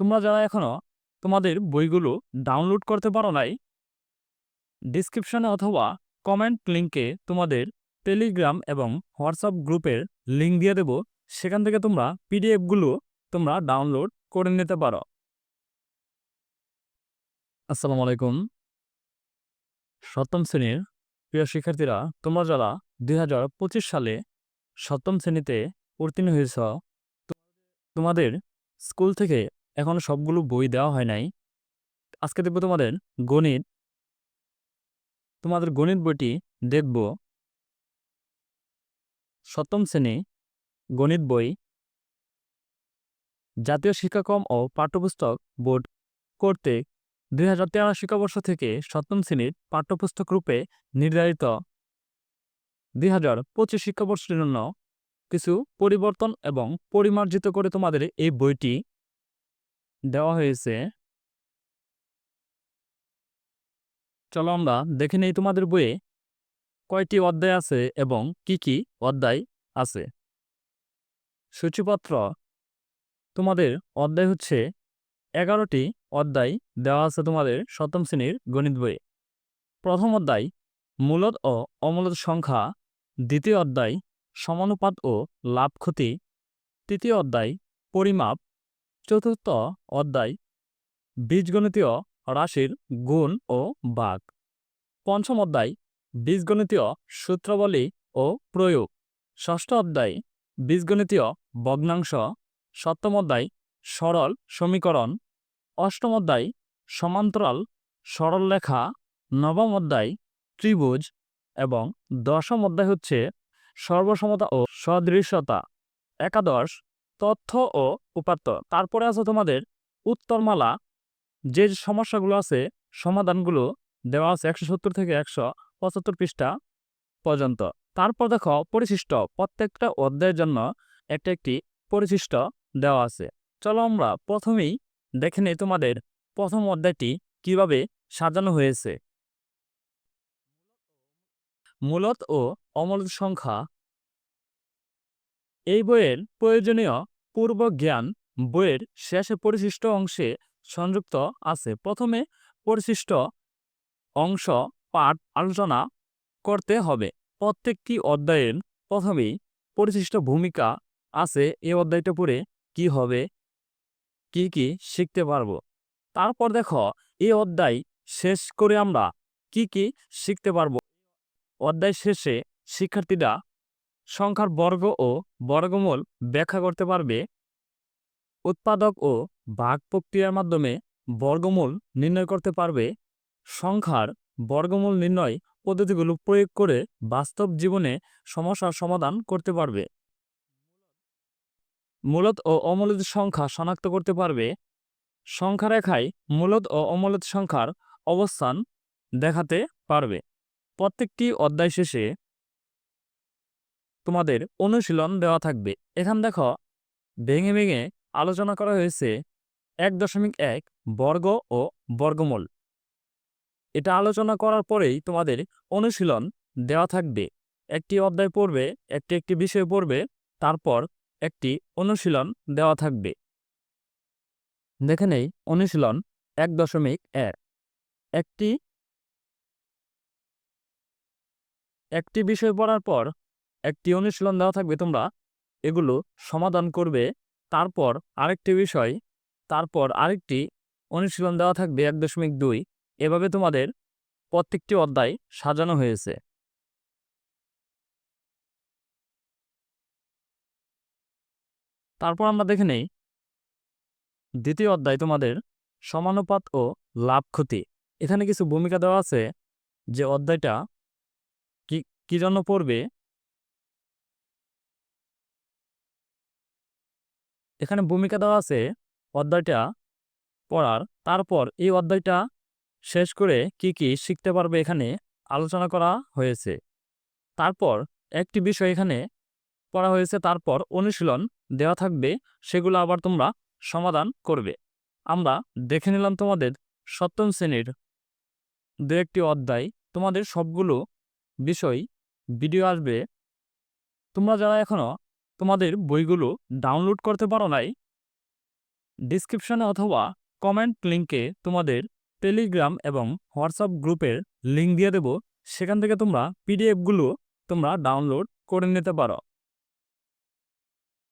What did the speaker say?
তোমরা যারা এখনও তোমাদের বইগুলো ডাউনলোড করতে পারো নাই ডিসক্রিপশনে অথবা কমেন্ট লিঙ্কে তোমাদের টেলিগ্রাম এবং হোয়াটসঅ্যাপ গ্রুপের লিঙ্ক দিয়ে দেব। সেখান থেকে তোমরা পিডিএফগুলো তোমরা ডাউনলোড করে নিতে পারো। আসসালামু আলাইকুম। সপ্তম শ্রেণির প্রিয় শিক্ষার্থীরা, তোমরা যারা দুই হাজার পঁচিশ সালে সপ্তম শ্রেণীতে উত্তীর্ণ হয়েছ, তোমাদের স্কুল থেকে এখন সবগুলো বই দেওয়া হয় নাই। আজকে দেখব তোমাদের গণিত। তোমাদের গণিত বইটি দেখব। সপ্তম শ্রেণি গণিত বই। জাতীয় শিক্ষাক্রম ও পাঠ্যপুস্তক বোর্ড কর্তৃক দুই হাজার তেরো শিক্ষাবর্ষ থেকে সপ্তম শ্রেণির পাঠ্যপুস্তক রূপে নির্ধারিত। দুই হাজার পঁচিশ শিক্ষাবর্ষের জন্য কিছু পরিবর্তন এবং পরিমার্জিত করে তোমাদের এই বইটি দেওয়া হয়েছে। চলো আমরা দেখে নেই তোমাদের বইয়ে কয়টি অধ্যায় আছে এবং কি কি অধ্যায় আছে। সূচিপত্র, তোমাদের অধ্যায় হচ্ছে এগারোটি অধ্যায় দেওয়া আছে তোমাদের সপ্তম শ্রেণির গণিত বইয়ে। প্রথম অধ্যায় মূলত ও অমূলত সংখ্যা। দ্বিতীয় অধ্যায়, সমানুপাত ও লাভ ক্ষতি। তৃতীয় অধ্যায়, পরিমাপ। চতুর্থ অধ্যায়, বীজগণিতীয় রাশির গুণ ও বাঘ পঞ্চম অধ্যায়, বীজগণিতীয় সূত্রাবলী ও প্রয়োগ। ষষ্ঠ অধ্যায়, বীজগণিতীয় ভগ্নাংশ। সপ্তম অধ্যায়, সরল সমীকরণ। অষ্টম অধ্যায়, সমান্তরাল সরল লেখা নবম অধ্যায়, ত্রিভুজ। এবং দশম অধ্যায় হচ্ছে সর্বসমতা ও সদৃশ্যতা। একাদশ তথ্য ও উপাত্ত। তারপরে আছে তোমাদের উত্তরমালা। যে সমস্যাগুলো আছে, সমাধানগুলো দেওয়া আছে একশো সত্তর থেকে একশো পঁচাত্তর পৃষ্ঠা পর্যন্ত। তারপর দেখো, পরিশিষ্ট। প্রত্যেকটা অধ্যায়ের জন্য একটা একটি পরিশিষ্ট দেওয়া আছে। চলো আমরা প্রথমেই দেখে নিই তোমাদের প্রথম অধ্যায়টি কীভাবে সাজানো হয়েছে। মূলত ও অমূলত সংখ্যা। এই বইয়ের প্রয়োজনীয় পূর্ব জ্ঞান বইয়ের শেষে পরিশিষ্ট অংশে সংযুক্ত আছে। প্রথমে পরিশিষ্ট অংশ পাঠ আলোচনা করতে হবে। প্রত্যেকটি অধ্যায়ের প্রথমেই পরিশিষ্ট ভূমিকা আছে। এই অধ্যায়টা পড়ে কি হবে, কি কি শিখতে পারব? তারপর দেখো, এই অধ্যায় শেষ করে আমরা কি কি শিখতে পারব? অধ্যায় শেষে শিক্ষার্থীরা সংখ্যার বর্গ ও বর্গমূল ব্যাখ্যা করতে পারবে। উৎপাদক ও ভাগ প্রক্রিয়ার মাধ্যমে বর্গমূল নির্ণয় করতে পারবে। সংখ্যার বর্গমূল নির্ণয় পদ্ধতিগুলো প্রয়োগ করে বাস্তব জীবনে সমস্যার সমাধান করতে পারবে। মূলত ও অমূলত সংখ্যা শনাক্ত করতে পারবে। সংখ্যা রেখায় মূলত ও অমূলত সংখ্যার অবস্থান দেখাতে পারবে। প্রত্যেকটি অধ্যায় শেষে তোমাদের অনুশীলন দেওয়া থাকবে। এখান দেখো, ভেঙে ভেঙে আলোচনা করা হয়েছে এক দশমিক এক বর্গ ও বর্গমূল। এটা আলোচনা করার পরেই তোমাদের অনুশীলন দেওয়া থাকবে। একটি অধ্যায় পড়বে, একটি একটি বিষয় পড়বে, তারপর একটি অনুশীলন দেওয়া থাকবে। দেখে নেই, অনুশীলন এক দশমিক এক। একটি একটি বিষয় পড়ার পর একটি অনুশীলন দেওয়া থাকবে তোমরা। এগুলো সমাধান করবে। তারপর আরেকটি বিষয়, তারপর আরেকটি অনুশীলন দেওয়া থাকবে এক দশমিক দুই। এভাবে তোমাদের প্রত্যেকটি অধ্যায় সাজানো হয়েছে। তারপর আমরা দেখে নেই, দ্বিতীয় অধ্যায় তোমাদের সমানুপাত ও লাভ ক্ষতি। এখানে কিছু ভূমিকা দেওয়া আছে যে অধ্যায়টা কি কি জন্য পড়বে? এখানে ভূমিকা দেওয়া আছে অধ্যায়টা পড়ার। তারপর এই অধ্যায়টা শেষ করে কি কি শিখতে পারবে এখানে আলোচনা করা হয়েছে। তারপর একটি বিষয় এখানে পড়া হয়েছে, তারপর অনুশীলন দেওয়া থাকবে, সেগুলো আবার তোমরা সমাধান করবে। আমরা দেখে নিলাম তোমাদের সপ্তম শ্রেণির দু একটি অধ্যায়। তোমাদের সবগুলো বিষয় ভিডিও আসবে। তোমরা যারা এখনও তোমাদের বইগুলো ডাউনলোড করতে পারো নাই? ডিসক্রিপশনে অথবা কমেন্ট লিঙ্কে তোমাদের টেলিগ্রাম এবং হোয়াটসঅ্যাপ গ্রুপের লিঙ্ক দিয়ে দেব। সেখান থেকে তোমরা পিডিএফগুলো তোমরা ডাউনলোড করে নিতে পারো।